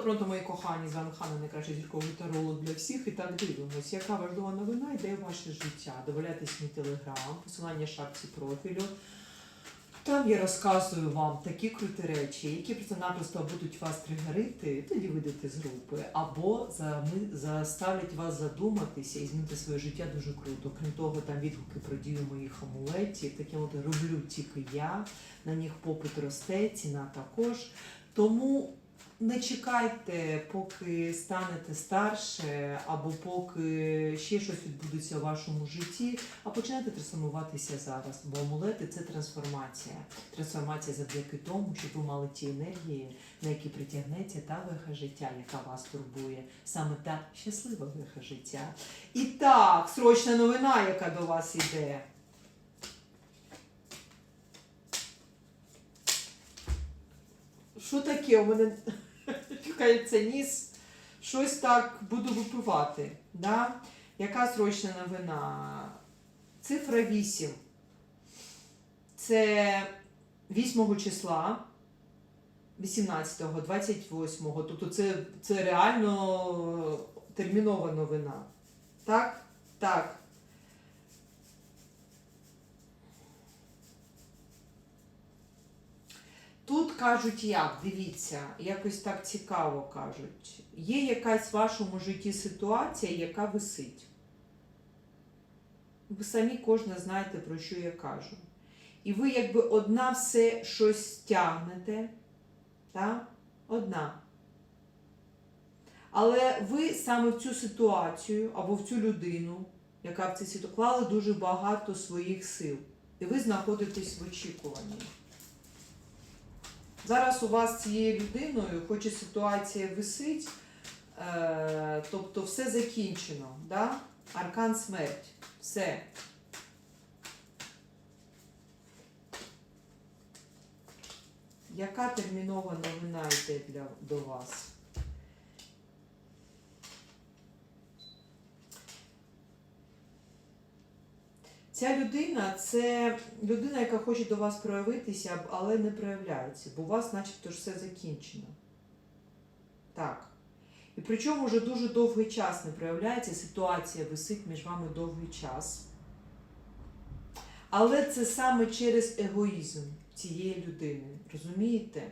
Пронто, пронто, мої кохані, з вами Ханна, найкращий зірковий таролог для всіх. І так дивимось, яка важлива новина йде в ваше життя. Добавляйтесь мій телеграм, посилання шапці профілю. Там я розказую вам такі круті речі, які просто-напросто будуть вас тригерити, тоді вийдете з групи, або заставлять вас задуматися і змінити своє життя дуже круто. Крім того, там відгуки про дію моїх амулетів. Таким от роблю тільки я. На них попит росте, ціна також. Тому не чекайте, поки станете старше, або поки ще щось відбудеться в вашому житті, а починайте трансформуватися зараз. Бо амулети це трансформація. Трансформація завдяки тому, щоб ви мали ті енергії, на які притягнеться та веха життя, яка вас турбує. Саме та щаслива веха життя. І так, срочна новина, яка до вас іде. Що таке? У мене чекається ніс. Щось так буду випивати. Да? Яка срочна новина? Цифра 8. Це 8 числа, 18-го, 28-го. Тобто це, це реально термінова новина. Так? Так. Тут кажуть як, дивіться, якось так цікаво кажуть. Є якась в вашому житті ситуація, яка висить. Ви самі кожна знаєте, про що я кажу. І ви якби одна все щось тягнете, так? одна. Але ви саме в цю ситуацію або в цю людину, яка в цій ситуації, клали дуже багато своїх сил. І ви знаходитесь в очікуванні. Зараз у вас цією людиною, хоч і ситуація висить, е, тобто все закінчено, да? аркан смерть, все. Яка термінова новина йде для, до вас? Ця людина це людина, яка хоче до вас проявитися, але не проявляється, бо у вас начебто все закінчено. Так. І причому вже дуже довгий час не проявляється, ситуація висить між вами довгий час. Але це саме через егоїзм цієї людини. Розумієте?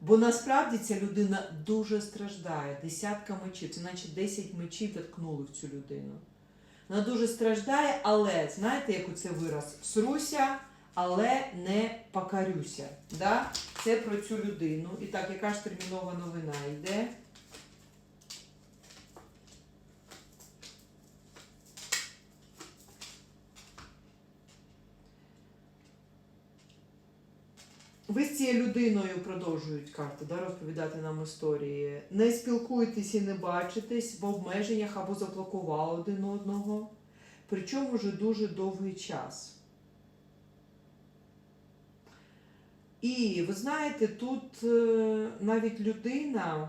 Бо насправді ця людина дуже страждає. Десятка мечів, це наче 10 мечів відкнули в цю людину. Вона дуже страждає, але знаєте, як оце вираз? Сруся, але не покарюся. Да? Це про цю людину. І так, яка ж термінова новина йде? Ви з цією людиною продовжують карти да, розповідати нам історії. Не спілкуєтесь і не бачитесь в обмеженнях або заблокували один одного. Причому вже дуже довгий час. І ви знаєте, тут е, навіть людина,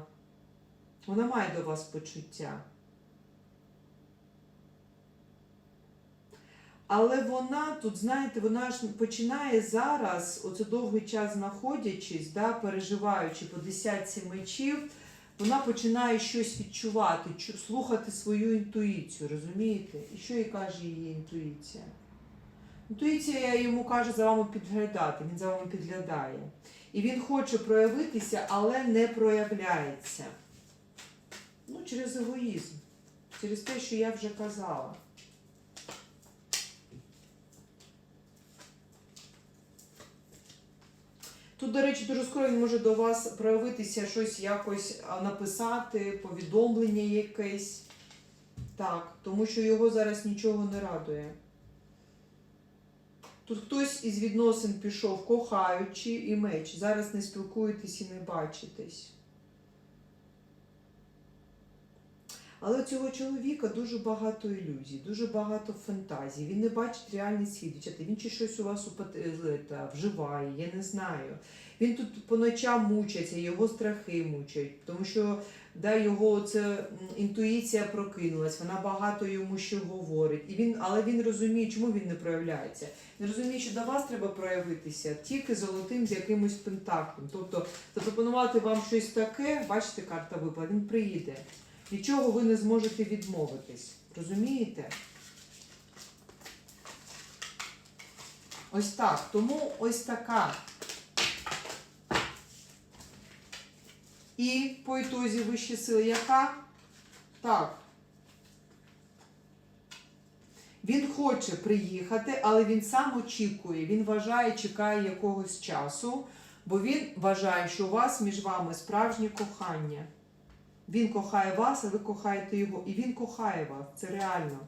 вона має до вас почуття. Але вона тут, знаєте, вона ж починає зараз, оце довгий час знаходячись, да, переживаючи по десятці мечів, вона починає щось відчувати, слухати свою інтуїцію, розумієте? І що їй каже її інтуїція? Інтуїція йому каже за вами підглядати, він за вами підглядає. І він хоче проявитися, але не проявляється. Ну, через егоїзм, через те, що я вже казала. Тут, до речі, дуже скоро він може до вас проявитися, щось якось написати, повідомлення якесь. Так, тому що його зараз нічого не радує. Тут хтось із відносин пішов, кохаючи і меч. Зараз не спілкуєтесь і не бачитесь. Але у цього чоловіка дуже багато ілюзій, дуже багато фантазій. Він не бачить реальний світ. Дівчата, він чи щось у вас е, вживає, я не знаю. Він тут по ночам мучиться, його страхи мучать, тому що да, його це інтуїція прокинулась, вона багато йому що говорить. І він, але він розуміє, чому він не проявляється. Він розуміє, що до вас треба проявитися тільки золотим з якимось пентаклем. Тобто запропонувати вам щось таке, бачите, карта випала, він приїде. Від чого ви не зможете відмовитись. Розумієте? Ось так. Тому ось така. І по ітозі вищі сили яка? Так. Він хоче приїхати, але він сам очікує. Він вважає, чекає якогось часу, бо він вважає, що у вас між вами справжнє кохання. Він кохає вас, а ви кохаєте його. І він кохає вас. Це реально.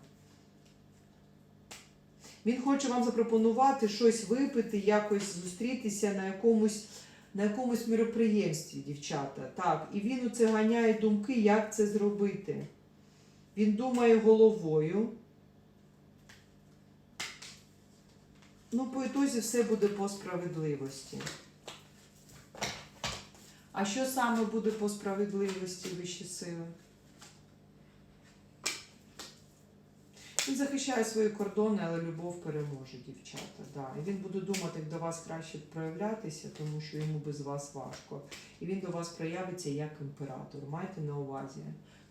Він хоче вам запропонувати щось випити, якось зустрітися на якомусь, на якомусь міроприємстві, дівчата. Так, і він у це ганяє думки, як це зробити. Він думає головою. Ну, по ітозі все буде по справедливості. А що саме буде по справедливості вищі сили? Він захищає свої кордони, але любов переможе, дівчата. Да. І він буде думати, як до вас краще проявлятися, тому що йому без вас важко. І він до вас проявиться як імператор. Майте на увазі.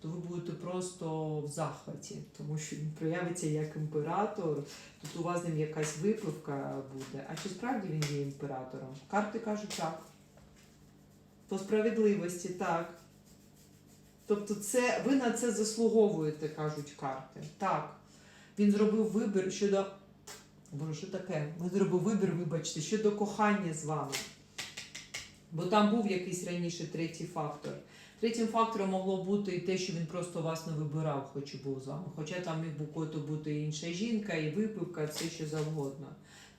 То ви будете просто в захваті, тому що він проявиться як імператор. Тут у вас ним якась випивка буде. А чи справді він є імператором? Карти кажуть так. По справедливості, так. Тобто це, ви на це заслуговуєте, кажуть карти. Так. Він зробив вибір щодо. Боже, що таке? Він зробив вибір, вибачте, щодо кохання з вами. Бо там був якийсь раніше третій фактор. Третім фактором могло бути і те, що він просто вас не вибирав, хоч і був з вами. Хоча там міг бути бути інша жінка, і випивка, все що завгодно.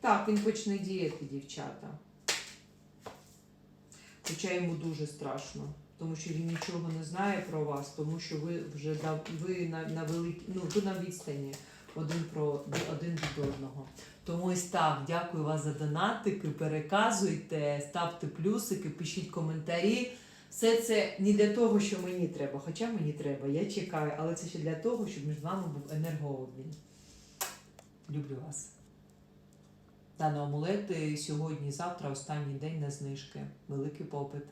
Так, він почне діяти, дівчата. Хоча йому дуже страшно, тому що він нічого не знає про вас, тому що ви вже дав, ви на, на велик, ну, ви на відстані один про один від одного. Тому ось так, дякую вас за донатики, переказуйте, ставте плюсики, пишіть коментарі. Все це не для того, що мені треба, хоча мені треба, я чекаю, але це ще для того, щоб між вами був енергообмін. Люблю вас. Та на амулети сьогодні, завтра останній день на знижки. Великий попит.